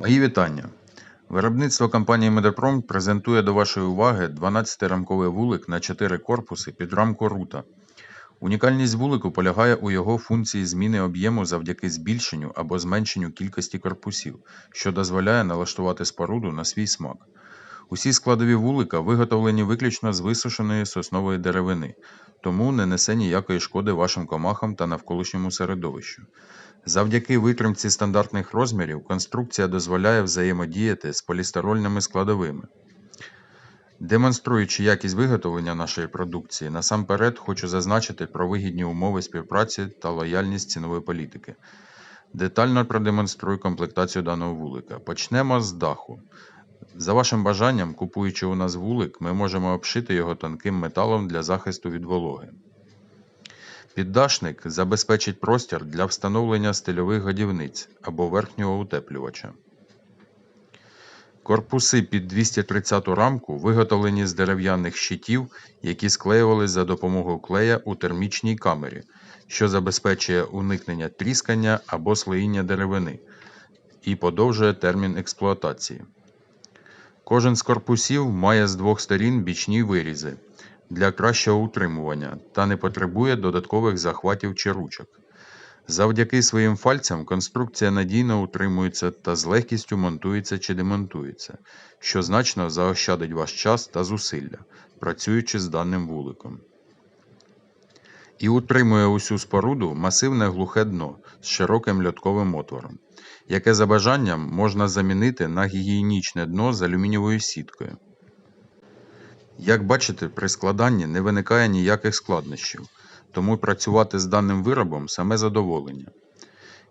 Мої вітання. Виробництво компанії Медепром презентує до вашої уваги 12-рамковий вулик на 4 корпуси під рамку рута. Унікальність вулику полягає у його функції зміни об'єму завдяки збільшенню або зменшенню кількості корпусів, що дозволяє налаштувати споруду на свій смак. Усі складові вулика виготовлені виключно з висушеної соснової деревини, тому не несе ніякої шкоди вашим комахам та навколишньому середовищу. Завдяки витримці стандартних розмірів конструкція дозволяє взаємодіяти з полістирольними складовими. Демонструючи якість виготовлення нашої продукції, насамперед хочу зазначити про вигідні умови співпраці та лояльність цінової політики. Детально продемонструю комплектацію даного вулика. Почнемо з даху. За вашим бажанням, купуючи у нас вулик, ми можемо обшити його тонким металом для захисту від вологи. Піддашник забезпечить простір для встановлення стильових годівниць або верхнього утеплювача. Корпуси під 230 рамку виготовлені з дерев'яних щитів, які склеювали за допомогою клея у термічній камері, що забезпечує уникнення тріскання або слоїння деревини і подовжує термін експлуатації. Кожен з корпусів має з двох сторін бічні вирізи для кращого утримування та не потребує додаткових захватів чи ручок. Завдяки своїм фальцям конструкція надійно утримується та з легкістю монтується чи демонтується, що значно заощадить ваш час та зусилля, працюючи з даним вуликом. І утримує усю споруду масивне глухе дно з широким льотковим отвором, яке за бажанням можна замінити на гігієнічне дно з алюмінієвою сіткою. Як бачите, при складанні не виникає ніяких складнощів, тому працювати з даним виробом саме задоволення.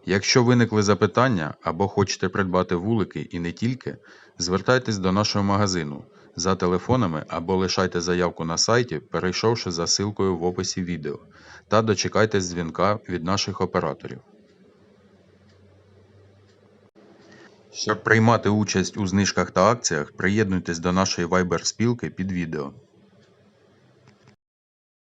Якщо виникли запитання або хочете придбати вулики і не тільки, звертайтесь до нашого магазину за телефонами або лишайте заявку на сайті, перейшовши за ссылкою в описі відео, та дочекайтесь дзвінка від наших операторів. Щоб приймати участь у знижках та акціях, приєднуйтесь до нашої Viber спілки під відео.